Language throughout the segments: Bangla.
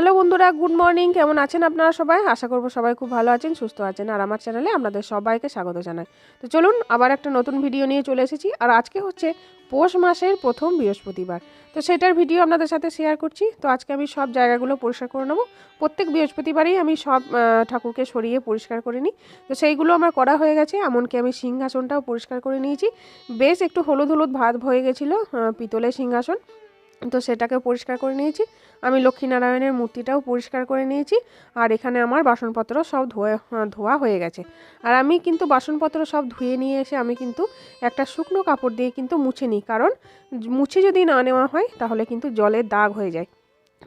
হ্যালো বন্ধুরা, গুড মর্নিং। কেমন আছেন আপনারা সবাই? আশা করব সবাই খুব ভালো আছেন, সুস্থ আছেন। আর আমার চ্যানেলে আপনাদের সবাইকে স্বাগত জানাই। তো চলুন, আবার একটা নতুন ভিডিও নিয়ে চলে এসেছি। আর আজকে হচ্ছে পৌষ মাসের প্রথম বৃহস্পতিবার। তো সেটার ভিডিও আপনাদের সাথে শেয়ার করছি। তো আজকে আমি সব জায়গাগুলো পরিষ্কার করে নেব। প্রত্যেক বৃহস্পতিবারেই আমি সব ঠাকুরকে সরিয়ে পরিষ্কার করে নিই। তো সেইগুলো আমার করা হয়ে গেছে, এমনকি আমি সিংহাসনটাও পরিষ্কার করে নিয়েছি। বেশ একটু হলুদ হলুদ ভাত হয়ে গেছিল পিতলের সিংহাসন। তো সেটাকে পরিষ্কার করে নিয়েছি। আমি লক্ষ্মীনারায়ণের মূর্তিটাও পরিষ্কার করে নিয়েছি আর এখানে আমার বাসনপত্র সব ধোয়া ধোয়া হয়ে গেছে। আর আমি কিন্তু বাসনপত্র সব ধুয়ে নিয়ে এসে আমি কিন্তু একটা শুকনো কাপড় দিয়ে কিন্তু মুছে নিই। কারণ মুছে যদি না নেওয়া হয় তাহলে কিন্তু জলের দাগ হয়ে যায়।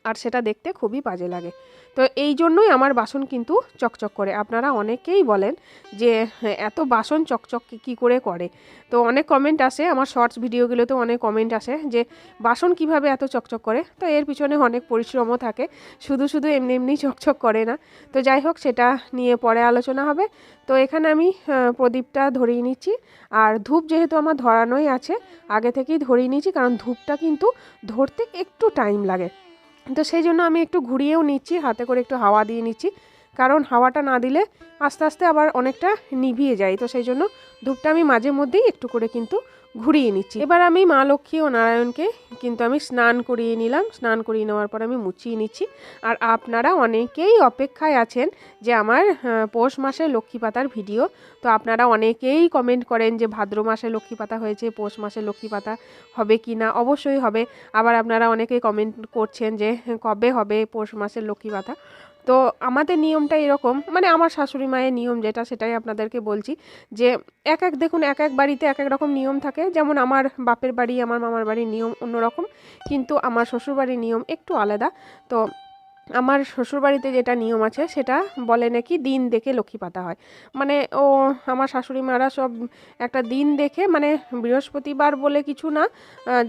আর সেটা দেখতে খুবই বাজে লাগে। তো এই জন্যই আমার বাসন কিন্তু চকচক করে। আপনারা অনেকেই বলেন যে হ্যাঁ, এত বাসন চকচক কি- করে করে? তো অনেক কমেন্ট আসে আমার শর্টস ভিডিওগুলোতেও অনেক কমেন্ট আসে যে বাসন কীভাবে এত চকচক করে? তো এর পিছনে অনেক পরিশ্রমও থাকে শুধু শুধু এমনি এমনি চকচক করে না। তো যাই হোক সেটা নিয়ে পরে আলোচনা হবে। তো এখানে আমি প্রদীপটা ধরিয়ে নিচ্ছি। আর ধূপ যেহেতু আমার ধরানোই আছে আগে থেকেই ধরিয়ে নিচ্ছি কারণ ধূপটা কিন্তু ধরতে একটু টাইম লাগে। তো সেই জন্য আমি একটু ঘুরিয়েও নিচ্ছি, হাতে করে একটু হাওয়া দিয়ে নিচ্ছি। কারণ হাওয়াটা না দিলে আস্তে আস্তে আবার অনেকটা নিভিয়ে যায়, তো সেই জন্য ধূপটা আমি মাঝে মধ্যেই একটু করে কিন্তু ঘুরিয়ে নিচ্ছি। এবার আমি মা লক্ষ্মী ও নারায়ণকে কিন্তু আমি স্নান করিয়ে নিলাম। স্নান করিয়ে নেওয়ার পর আমি মুছিয়ে নিচ্ছি। আর আপনারা অনেকেই অপেক্ষায় আছেন যে আমার পৌষ মাসে লক্ষ্মী পাতার ভিডিও। তো আপনারা অনেকেই কমেন্ট করেন যে ভাদ্র মাসে লক্ষ্মী পাতা হয়েছে, পৌষ মাসে লক্ষ্মী পাতা হবে কি না? অবশ্যই হবে। আবার আপনারা অনেকেই কমেন্ট করছেন যে কবে হবে পৌষ মাসের লক্ষ্মী পাতা। তো আমাদের নিয়মটা এরকম মানে আমার শাশুড়ি মায়ের নিয়ম যেটা সেটাই আপনাদেরকে বলছি যে এক এক, দেখুন এক এক বাড়িতে এক এক রকম নিয়ম থাকে। যেমন আমার বাপের বাড়ি, আমার মামার বাড়ির নিয়ম অন্যরকম, কিন্তু আমার শ্বশুরবাড়ির নিয়ম একটু আলাদা। তো আমার শ্বশুরবাড়িতে যেটা নিয়ম আছে, সেটা বলে নাকি দিন দেখে লক্ষ্মী পাতা হয়। মানে ও, আমার শাশুড়ি মারা সব একটা দিন দেখে মানে বৃহস্পতিবার বলে কিছু না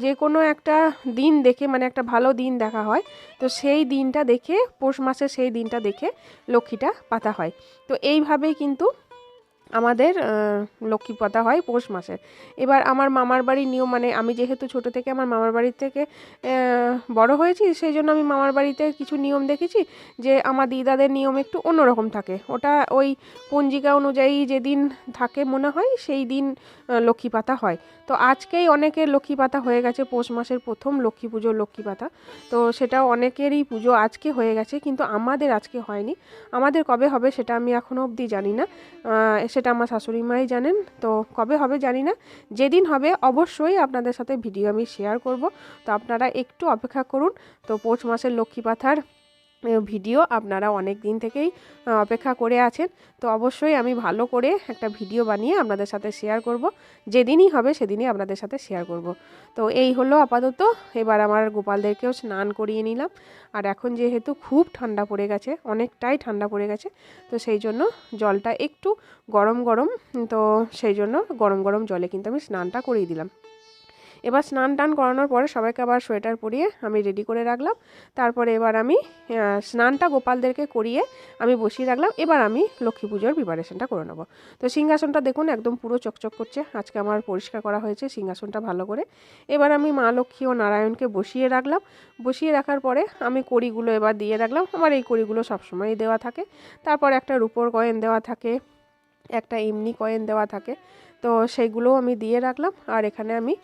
যে কোনো একটা দিন দেখে মানে একটা ভালো দিন দেখা হয়, তো সেই দিনটা দেখে, পৌষ মাসে সেই দিনটা দেখে লক্ষ্মীটা পাতা হয়। তো এইভাবেই কিন্তু আমাদের লক্ষ্মী পাতা হয় পৌষ মাসে। এবার আমার মামার বাড়ির নিয়ম মানে আমি যেহেতু ছোট থেকে আমার মামার বাড়ির থেকে বড় হয়েছি সেই জন্য আমি মামার বাড়িতে কিছু নিয়ম দেখেছি যে আমার দিদাদের নিয়ম একটু অন্যরকম থাকে। ওটা ওই পঞ্জিকা অনুযায়ী যেদিন থাকে মনে হয়, সেই দিন লক্ষ্মী পাতা হয়। তো আজকেই অনেকের লক্ষ্মী পাতা হয়ে গেছে পৌষ মাসের প্রথম লক্ষ্মী পুজো লক্ষ্মী পাতা। তো সেটা অনেকেরই পুজো আজকে হয়ে গেছে কিন্তু আমাদের আজকে হয়নি। আমাদের কবে হবে সেটা আমি এখনও অবধি জানি না। সেটা আমার শাশুড়ি মাই জানেন তো কবে হবে জানি না। যেদিন হবে অবশ্যই আপনাদের সাথে ভিডিও আমি শেয়ার করব। তো আপনারা একটু অপেক্ষা করুন। তো পৌষ মাসের লক্ষ্মী আহ, ভিডিও আপনারা অনেক দিন থেকেই অপেক্ষা করে আছেন। তো অবশ্যই আমি ভালো করে একটা ভিডিও বানিয়ে আপনাদের সাথে শেয়ার করব। যেদিনই হবে সেদিনই আপনাদের সাথে শেয়ার করব। তো এই হলো আপাতত। এবার আমার গোপালদেরকেও স্নান করিয়ে নিলাম। আর এখন যেহেতু খুব ঠান্ডা পড়ে গেছে, অনেকটাই ঠান্ডা পড়ে গেছে, তো সেই জন্য জলটা একটু গরম গরম, তো সেই জন্য গরম গরম জলে কিন্তু আমি স্নানটা করিয়ে দিলাম। এবার স্নান টান করানোর পরে সবাইকে আবার সোয়েটার পরিয়ে আমি রেডি করে রাখলাম। তারপরে এবার আমি স্নানটা গোপালদেরকে করিয়ে আমি বসিয়ে রাখলাম। এবার আমি লক্ষ্মী পুজোর প্রিপারেশনটা করে নেব। তো সিংহাসনটা দেখুন একদম পুরো চকচক করছে। আজকে আমার পরিষ্কার করা হয়েছে সিংহাসনটা ভালো করে। এবার আমি মা লক্ষ্মী ও নারায়ণকে বসিয়ে রাখলাম। বসিয়ে রাখার পরে আমি কড়িগুলো এবার দিয়ে রাখলাম। আমার এই কড়িগুলো সবসময়ই দেওয়া থাকে। তারপর একটা রুপোর কয়েন দেওয়া থাকে, একটা এমনি কয়েন দেওয়া থাকে। তো সেইগুলোও আমি দিয়ে রাখলাম। আর এখানে আমি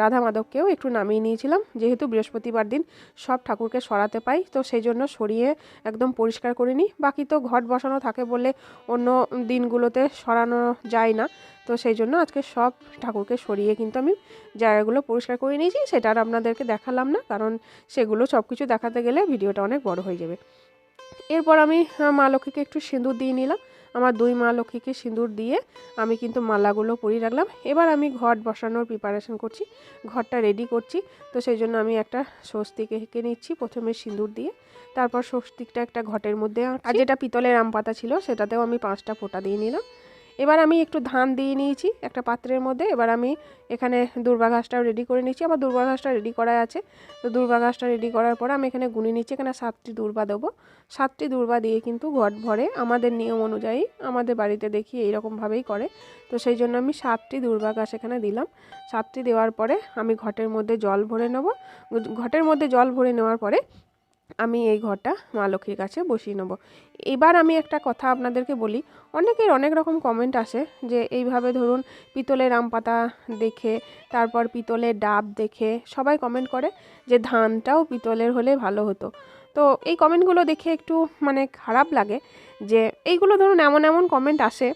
রাধা মাধবকেও একটু নামিয়ে নিয়েছিলাম। যেহেতু বৃহস্পতিবার দিন সব ঠাকুরকে সরাতে পাই, তো সেই জন্য সরিয়ে একদম পরিষ্কার করে নিই। বাকি তো ঘট বসানো থাকে বলে অন্য দিনগুলোতে সরানো যায় না। তো সেই জন্য আজকে সব ঠাকুরকে সরিয়ে কিন্তু আমি জায়গাগুলো পরিষ্কার করে নিয়েছি। সেটা আর আপনাদেরকে দেখালাম না, কারণ সেগুলো সব কিছু দেখাতে গেলে ভিডিওটা অনেক বড় হয়ে যাবে। এরপর আমি মা লক্ষ্মীকে একটু সিঁদুর দিয়ে নিলাম। আমার দুই মা লক্ষ্মীকে সিঁদুর দিয়ে আমি কিন্তু মালাগুলো পরিয়ে রাখলাম। এবার আমি ঘট বসানোর প্রিপারেশন করছি। ঘরটা রেডি করছি। তো সেই জন্য আমি একটা স্বস্তিক নিচ্ছি প্রথমে সিঁদুর দিয়ে। তারপর স্বস্তিকটা একটা ঘটের মধ্যে আর যেটা পিতলের আম পাতা ছিল সেটাতেও আমি পাঁচটা ফোঁটা দিয়ে নিলাম। এবার আমি একটু ধান দিয়ে নিয়েছি একটা পাত্রের মধ্যে। এবার আমি এখানে দুর্বা ঘাসটাও রেডি করে নিয়েছি। আমার দুর্বা ঘাসটা রেডি করা আছে। তো দুর্বা ঘাসটা রেডি করার পর আমি এখানে গুনে নিচ্ছি এখানে সাতটি দুর্বা দেবো। সাতটি দুর্বা দিয়ে কিন্তু ঘট ভরে আমাদের নিয়ম অনুযায়ী আমাদের বাড়িতে দেখি এইরকমভাবেই করে। তো সেই জন্য আমি সাতটি দুর্বা ঘাস এখানে দিলাম। সাতটি দেওয়ার পরে আমি ঘটের মধ্যে জল ভরে নেব। ঘটের মধ্যে জল ভরে নেওয়ার পরে আমি এই ঘরটা মা লক্ষ্মীর কাছে বসিয়ে নেব। এবার আমি একটা কথা আপনাদেরকে বলি, অনেকের অনেক রকম কমেন্ট আসে যে, এইভাবে ধরুন পিতলের আম পাতা দেখে, তারপর পিতলের ডাব দেখে সবাই কমেন্ট করে যে, ধানটাও পিতলের হলে ভালো হতো। তো এই কমেন্টগুলো দেখে একটু মানে খারাপ লাগে যে, এইগুলো ধরুন এমন এমন কমেন্ট আসে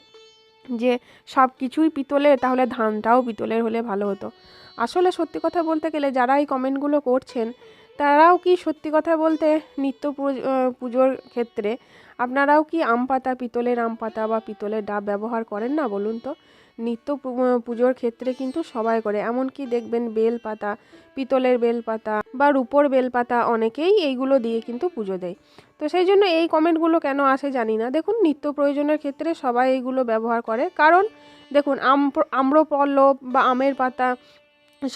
যে, সব কিছুই পিতলের তাহলে ধানটাও পিতলের হলে ভালো হতো। আসলে সত্যি কথা বলতে গেলে যারা এই কমেন্টগুলো করছেন তারাও কি সত্যি কথা বলতে নিত্য পুজোর ক্ষেত্রে আপনারাও কি আম পাতা, পিতলের আম পাতা বা পিতলের ডাব ব্যবহার করেন না বলুন তো? নিত্য পুজোর ক্ষেত্রে কিন্তু সবাই করে। এমনকি দেখবেন বেল পাতা, পিতলের বেল পাতা বা রূপোর বেল পাতা অনেকেই এইগুলো দিয়ে কিন্তু পুজো দেয়। তো সেই জন্য এই কমেন্টগুলো কেন আসে জানি না। দেখুন, নিত্য প্রয়োজনের ক্ষেত্রে সবাই এইগুলো ব্যবহার করে। কারণ দেখুন, আম, আম্রপল্লব বা আমের পাতা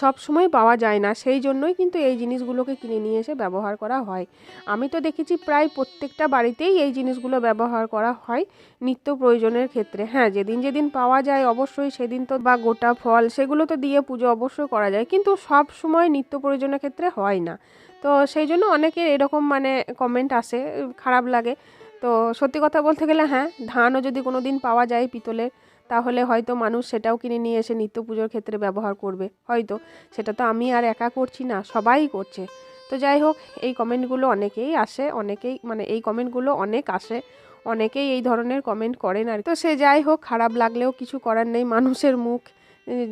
সব সময় পাওয়া যায় না। সেই জন্যই কিন্তু এই জিনিসগুলোকে কিনে নিয়ে এসে ব্যবহার করা হয়। আমি তো দেখেছি প্রায় প্রত্যেকটা বাড়িতেই এই জিনিসগুলো ব্যবহার করা হয় নিত্য প্রয়োজনের ক্ষেত্রে। হ্যাঁ যেদিন যেদিন পাওয়া যায় অবশ্যই সেদিন তো বা গোটা ফল সেগুলো তো দিয়ে পুজো অবশ্যই করা যায়, কিন্তু সব সময় নিত্য প্রয়োজনের ক্ষেত্রে হয় না। তো সেই জন্য অনেকের এরকম মানে কমেন্ট আসে, খারাপ লাগে। তো সত্যি কথা বলতে গেলে হ্যাঁ ধানও যদি কোনো দিন পাওয়া যায় পিতলের তাহলে হয়তো মানুষ সেটাও কিনে নিয়ে এসে নিত্য পুজোর ক্ষেত্রে ব্যবহার করবে। হয়তো। সেটা তো আমি আর একা করছি না, সবাই করছে। তো যাই হোক, এই কমেন্টগুলো অনেকেই আসে, অনেকেই মানে এই কমেন্টগুলো অনেক আসে, অনেকেই এই ধরনের কমেন্ট করেন আর তো সে যাই হোক, খারাপ লাগলেও কিছু করার নেই মানুষের মুখ।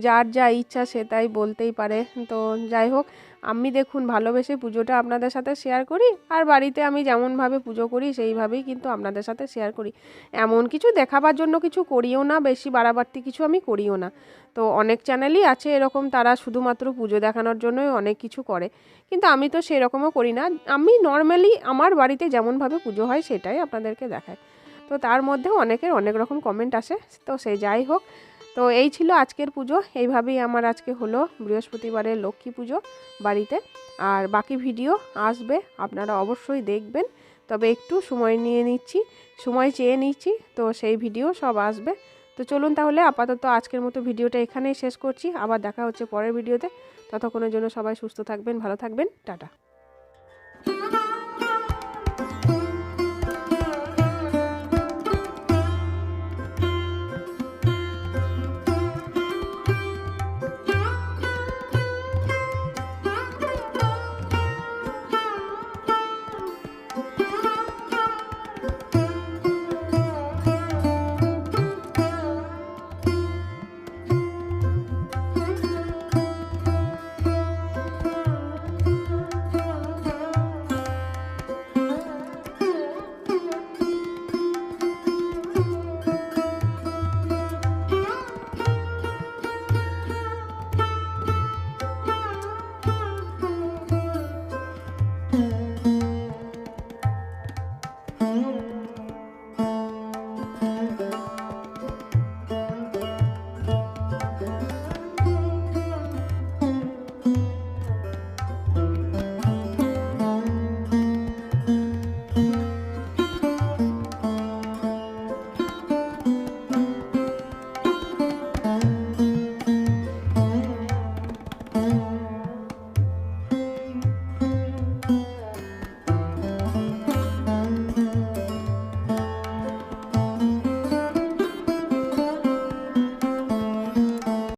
যার যা ইচ্ছা সে তাই বলতেই পারে। তো যাই হোক, আমি দেখুন ভালোবেসে পুজোটা আপনাদের সাথে শেয়ার করি, আর বাড়িতে আমি যেমনভাবে পুজো করি, সেইভাবেই কিন্তু আপনাদের সাথে শেয়ার করি। এমন কিছু দেখাবার জন্য কিছু করিও না, বেশি বাড়াবাড়তি কিছু আমি করিও না। তো অনেক চ্যানেলই আছে এরকম, তারা শুধুমাত্র পুজো দেখানোর জন্যই অনেক কিছু করে। কিন্তু আমি তো সেরকমও করি না। আমি নর্মালি আমার বাড়িতে যেমনভাবে পুজো হয়, সেটাই আপনাদেরকে দেখায় তো তার মধ্যেও অনেকের অনেক রকম কমেন্ট আসে। তো সে যাই হোক তো এই ছিল আজকের পুজো। এইভাবেই আমার আজকে হলো বৃহস্পতিবারের লক্ষ্মী পুজো বাড়িতে। আর বাকি ভিডিও আসবে, আপনারা অবশ্যই দেখবেন। তবে একটু সময় নিয়ে নিচ্ছি, সময় চেয়ে নিচ্ছি, তো সেই ভিডিও সব আসবে। তো চলুন তাহলে আপাতত আজকের মতো ভিডিওটা এখানেই শেষ করছি। আবার দেখা হচ্ছে পরের ভিডিওতে। ততক্ষণের জন্য সবাই সুস্থ থাকবেন, ভালো থাকবেন, টাটা।